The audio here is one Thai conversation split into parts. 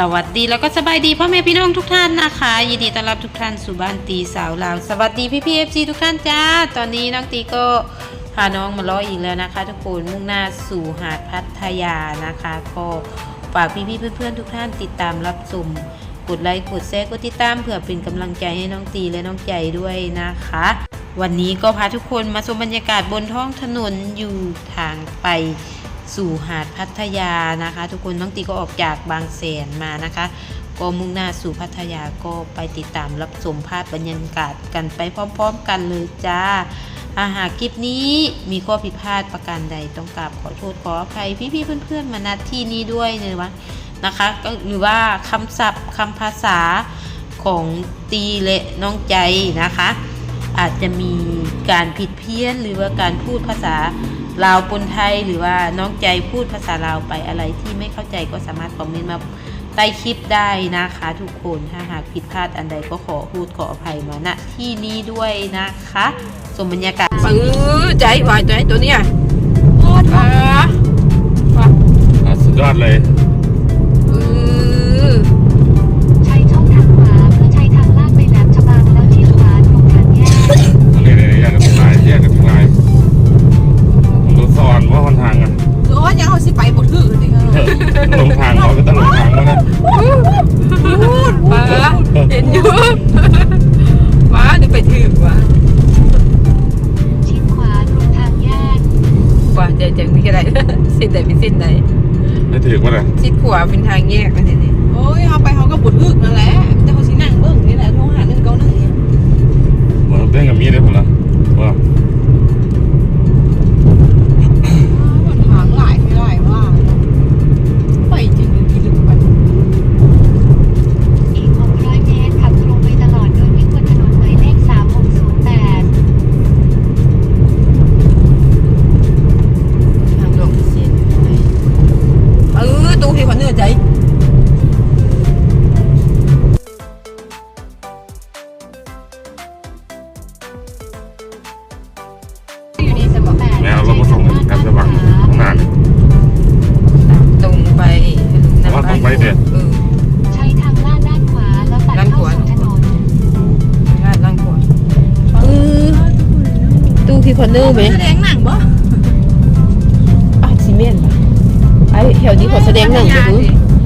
สวัสดีแล้วก็สบายดีพ่อแม่พี่น้องทุกท่านนะคะ ยินดีต้อนรับทุกท่านสู่บ้านตีสาวลาวสวัสดีพี่พีเอฟซีทุกท่านจ้า ตอนนี้น้องตีก็พาน้องมาล้ออีกแล้วนะคะ ทุกคนมุ่งหน้าสู่หาดพัทยานะคะก็ฝากพี่ๆเพื่อนๆทุกท่านติดตามรับชมกดไลค์กดแชร์กดติดตามเผื่อเป็นกำลังใจให้น้องตีและน้องใจด้วยนะคะ วันนี้ก็พาทุกคนมาชมบรรยากาศบนท้องถนนอยู่ทางไป สู่หาดพัทยานะคะ ทุกคนน้องตีก็ออกจากบางแสนมานะคะ ก็มุ่งหน้าสู่พัทยาก็ไปติดตามรับชมภาพบรรยากาศกันไปพร้อมๆกันเลยจ้าอาหากคลิปนี้มีข้อผิดพลาดประการใดต้องกราบขอโทษขออภัยพี่ๆเพื่อนๆมาณที่นี้ด้วยเลยวะนะคะก็หรือว่าคำศัพท์คำภาษาของตีและน้องใจนะคะ อาจจะมีการผิดเพี้ยนหรือว่าการพูดภาษา ลาวปนไทยหรือว่าน้องใจพูดภาษาลาวไปอะไรที่ไม่เข้าใจก็สามารถคอมเมนต์มาใต้คลิปได้นะคะทุกคนถ้าหากผิดพลาดอันใดก็ขอพูดขออภัยมาณที่นี้ด้วยนะคะสมบรรยากาศปื้อใจวายใจตัวเนี้ยโอ้ว้าอะสุดยอดเลย พี่คนเนื้อไหมแสดงหนังบ่อะซีเมนต์ไอ้แถวนี้ขอแสดงหนังดู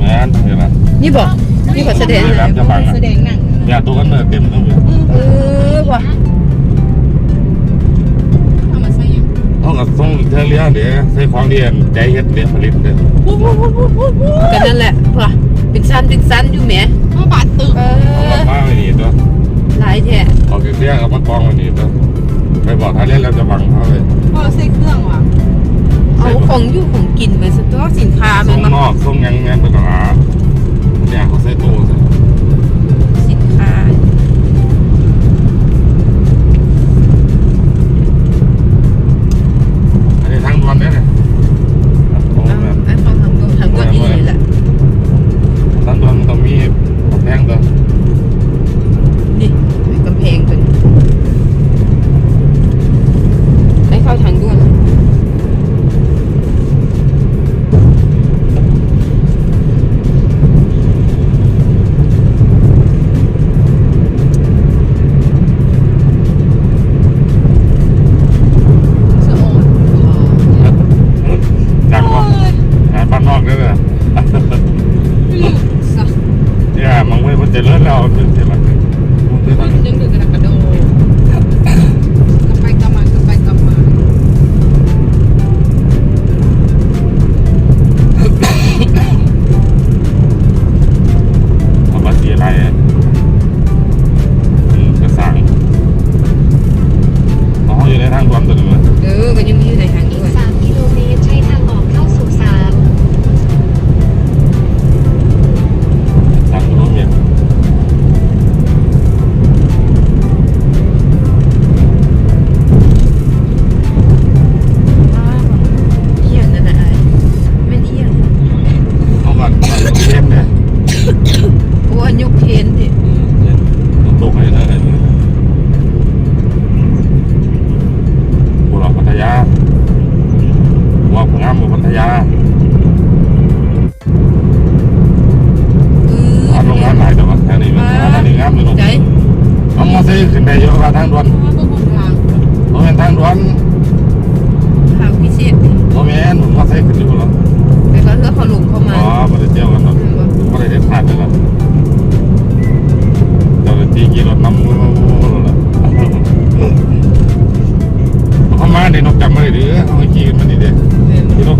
แม่นเห็นไหมนี่บอกนี่ขอแสดงหนังจะบังอะแสดงหนังเนี่ยตัวกันเนินเต็มเลยเออว่ะเอามาใส่ยังเขากับส่งเทเลียเดี๋ยวใส่ของเดียนใจเฮ็ดเดียผลิตเด้อวู้วู้วู้วู้วู้วู้ก็นั่นแหละว่ะเป็นสั้นเป็นสั้นอยู่แหมมาบาดตึกเอเอาอมาไม่ดีตัวหลายแท้ออกจากเรียกเอามากองมาดีตัว ไปบอกท่าเล่นแล้วจะบังเขาเลยพอใส่เครื่องว่ะเอาของอยู่ของกินไปสต๊อกสินค้าส่มันงมา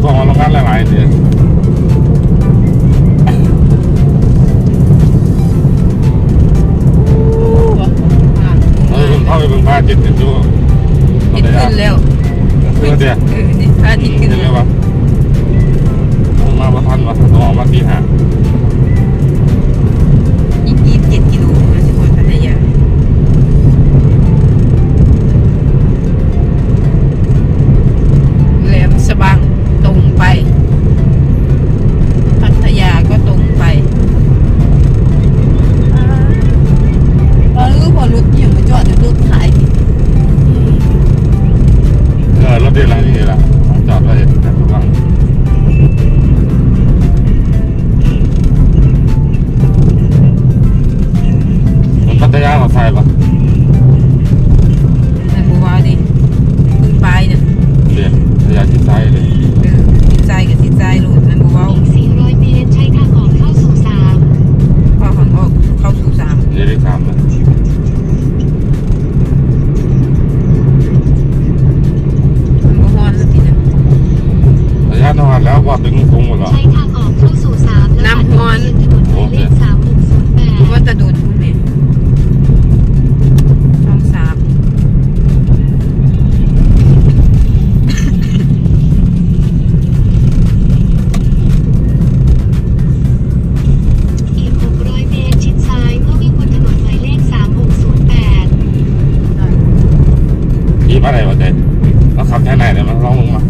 坐喉咙干再来一点 มาไหนวะเจ๊เราขับทางไหนเนี่ยมันร้องลงมา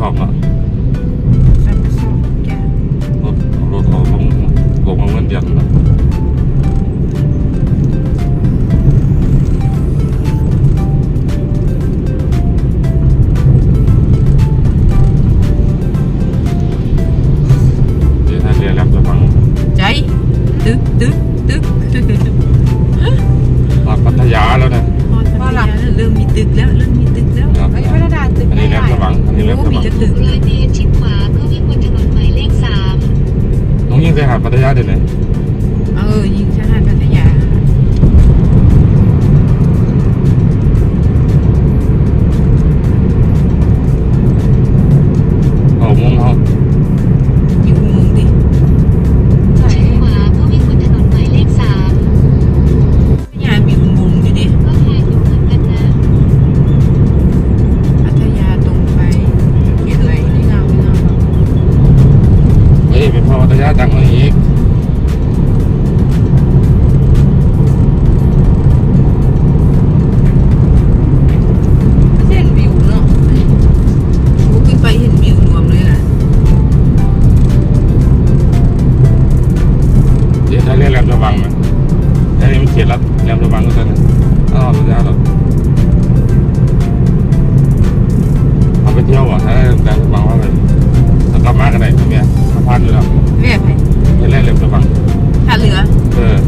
ชอบอะรถรถเอาลงลงมาเงินเดือนนะ ดถึงร้อยเมตรชิดขวาเพื่อวิ่งบนถนนหมายเลขสามน้องยิงใจหายพัทยาเดี๋ยวนี้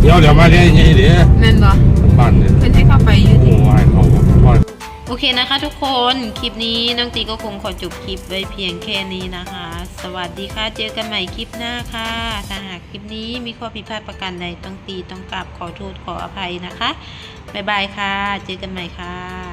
เดี๋ยวเดี๋ยวมาเนี่ยยังไงเดี๋ยวแม่นบ่บ้านเนี่ยเพิ่นที่เข้าไปยืดโอ้ยเขาบ้านโอเคนะคะทุกคนคลิปนี้น้องตีก็คงขอจบคลิปไว้เพียงแค่นี้นะคะ สวัสดีค่ะเจอกันใหม่คลิปหน้าค่ะถ้าหากคลิปนี้มีข้อผิดพลาดประการใดต้องตีต้องกราบขอโทษขออภัยนะคะบ๊ายบายค่ะ เจอกันใหม่ค่ะ